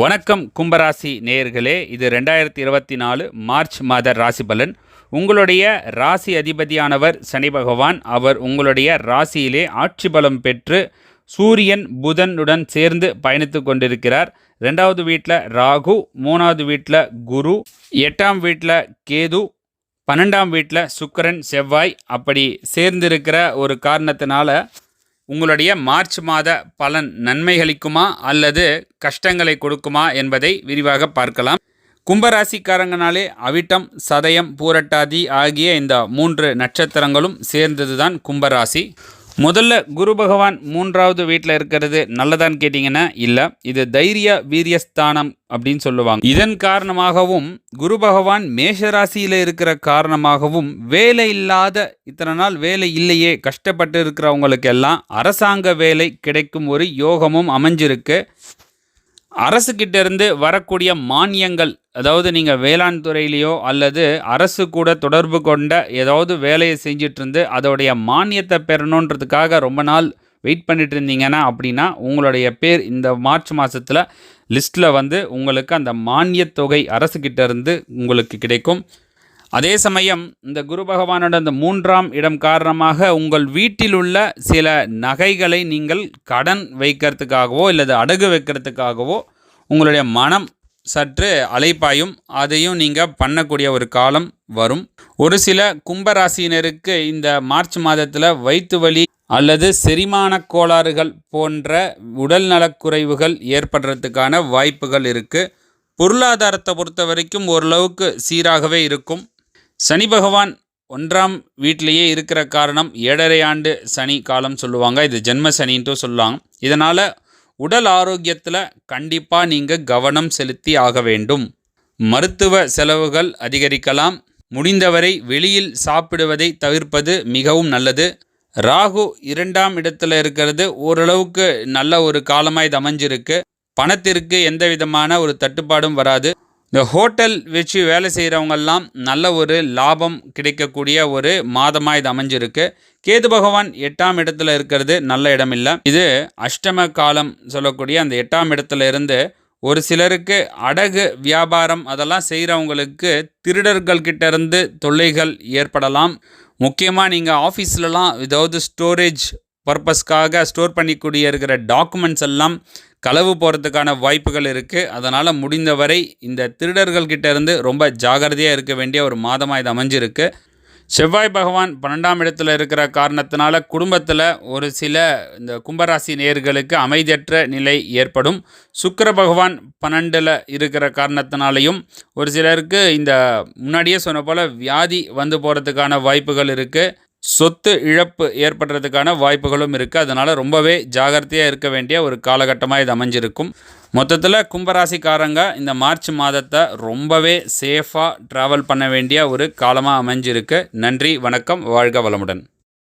வணக்கம் கும்பராசி நேயர்களே. இது ரெண்டாயிரத்தி இருபத்தி நாலு மார்ச் மாத ராசி பலன். உங்களுடைய ராசி அதிபதியானவர் சனி பகவான் அவர் உங்களுடைய ராசியிலே ஆட்சி பலம் பெற்று சூரியன் புதனுடன் சேர்ந்து பயணித்து கொண்டிருக்கிறார். ரெண்டாவது வீட்டில் ராகு மூணாவது வீட்டில் குரு எட்டாம் வீட்டில் கேது பன்னெண்டாம் வீட்டில் சுக்கரன் செவ்வாய். அப்படி சேர்ந்திருக்கிற ஒரு காரணத்தினால உங்களுடைய மார்ச் மாத பலன் நன்மைகளிக்குமா அல்லது கஷ்டங்களை கொடுக்குமா என்பதை விரிவாக பார்க்கலாம். கும்பராசிக்காரங்கனாலே அவிட்டம் சதயம் பூரட்டாதி ஆகிய இந்த மூன்று நட்சத்திரங்களும் சேர்ந்ததுதான் கும்பராசி. முதல்ல குரு பகவான் மூன்றாவது வீட்டில் இருக்கிறது நல்லதான்னு கேட்டிங்கன்னா இல்லை. இது தைரிய வீரியஸ்தானம் அப்படின்னு சொல்லுவாங்க. இதன் காரணமாகவும் குரு பகவான் மேஷராசியில் இருக்கிற காரணமாகவும் வேலை இல்லாத இத்தனை நாள் வேலை இல்லையே கஷ்டப்பட்டு இருக்கிறவங்களுக்கு எல்லாம் அரசாங்க வேலை கிடைக்கும் ஒரு யோகமும் அமைஞ்சிருக்கு. அரசுக்கிட்ட இருந்து வரக்கூடிய மானியங்கள் அதாவது நீங்கள் வேளாண் துறையிலையோ அல்லது அரசு கூட தொடர்பு கொண்ட ஏதாவது வேலையை செஞ்சுட்டு இருந்து அதோடைய மானியத்தை பெறணுன்றதுக்காக ரொம்ப நாள் வெயிட் பண்ணிட்டு இருந்தீங்கன்னா அப்படின்னா உங்களுடைய பேர் இந்த மார்ச் மாதத்தில் லிஸ்ட்டில் வந்து உங்களுக்கு அந்த மானியத் தொகை அரசுக்கிட்ட இருந்து உங்களுக்கு கிடைக்கும். அதே சமயம் இந்த குரு பகவானோட அந்த மூன்றாம் இடம் காரணமாக உங்கள் வீட்டில் உள்ள சில நகைகளை நீங்கள் கடன் வைக்கிறதுக்காகவோ இல்லது அடகு வைக்கிறதுக்காகவோ உங்களுடைய மனம் சற்று அலைப்பாயும் அதையும் நீங்கள் பண்ணக்கூடிய ஒரு காலம் வரும். ஒரு சில கும்பராசினருக்கு இந்த மார்ச் மாதத்தில் வயிற்று வலி அல்லது செரிமான கோளாறுகள் போன்ற உடல் நலக்குறைவுகள் ஏற்படுறதுக்கான வாய்ப்புகள் இருக்குது பொருளாதாரத்தை பொறுத்த வரைக்கும் ஓரளவுக்கு சீராகவே இருக்கும். சனி பகவான் ஒன்றாம் வீட்டிலேயே இருக்கிற காரணம் ஏழரை ஆண்டு சனி காலம் சொல்லுவாங்க. இது ஜென்ம சனின்ட்டு சொல்லுவாங்க. இதனால் உடல் ஆரோக்கியத்தில் கண்டிப்பாக நீங்கள் கவனம் செலுத்தி ஆக வேண்டும். மருத்துவ செலவுகள் அதிகரிக்கலாம். முடிந்தவரை வெளியில் சாப்பிடுவதை தவிர்ப்பது மிகவும் நல்லது. ராகு இரண்டாம் இடத்துல இருக்கிறது. ஓரளவுக்கு நல்ல ஒரு காலமாக இது அமைஞ்சிருக்கு. பணத்திற்கு எந்த விதமான ஒரு தட்டுப்பாடும் வராது. இந்த ஹோட்டல் வச்சு வேலை செய்கிறவங்கெல்லாம் நல்ல ஒரு லாபம் கிடைக்கக்கூடிய ஒரு மாதமாக இது அமைஞ்சிருக்கு. கேது பகவான் எட்டாம் இடத்துல இருக்கிறது நல்ல இடம் இல்லை இது அஷ்டம காலம் சொல்லக்கூடிய அந்த எட்டாம் இடத்துல இருந்து ஒரு சிலருக்கு அடகு வியாபாரம் அதெல்லாம் செய்கிறவங்களுக்கு திருடர்கள் கிட்டேருந்து தொல்லைகள் ஏற்படலாம். முக்கியமாக நீங்கள் ஆஃபீஸ்லலாம் ஏதாவது ஸ்டோரேஜ் பர்பஸ்க்காக ஸ்டோர் பண்ணிக்கூடிய இருக்கிற டாக்குமெண்ட்ஸ் எல்லாம் களவு போகிறதுக்கான வாய்ப்புகள் இருக்குது அதனால் முடிந்தவரை இந்த திருடர்கள்கிட்ட இருந்து ரொம்ப ஜாகிரதையாக இருக்க வேண்டிய ஒரு மாதமாக இது அமைஞ்சிருக்கு. செவ்வாய் பகவான் பன்னெண்டாம் இடத்துல இருக்கிற காரணத்தினால குடும்பத்தில் ஒரு சில இந்த கும்பராசி நேயர்களுக்கு அமைதியற்ற நிலை ஏற்படும். சுக்கர பகவான் பன்னெண்டில் இருக்கிற காரணத்தினாலையும் ஒரு சிலருக்கு இந்த முன்னாடியே சொன்ன போல் வியாதி வந்து போகிறதுக்கான வாய்ப்புகள் இருக்குது சொத்து இழப்பு ஏற்படுறதுக்கான வாய்ப்புகளும் இருக்குது அதனால் ரொம்பவே ஜாகிரதையாக இருக்க வேண்டிய ஒரு காலகட்டமாக இது அமைஞ்சிருக்கும். மொத்தத்தில் கும்பராசிக்காரங்க இந்த மார்ச் மாதத்தை ரொம்பவே சேஃபாக ட்ராவல் பண்ண வேண்டிய ஒரு காலமாக அமைஞ்சிருக்கு. நன்றி வணக்கம் வாழ்க வளமுடன்.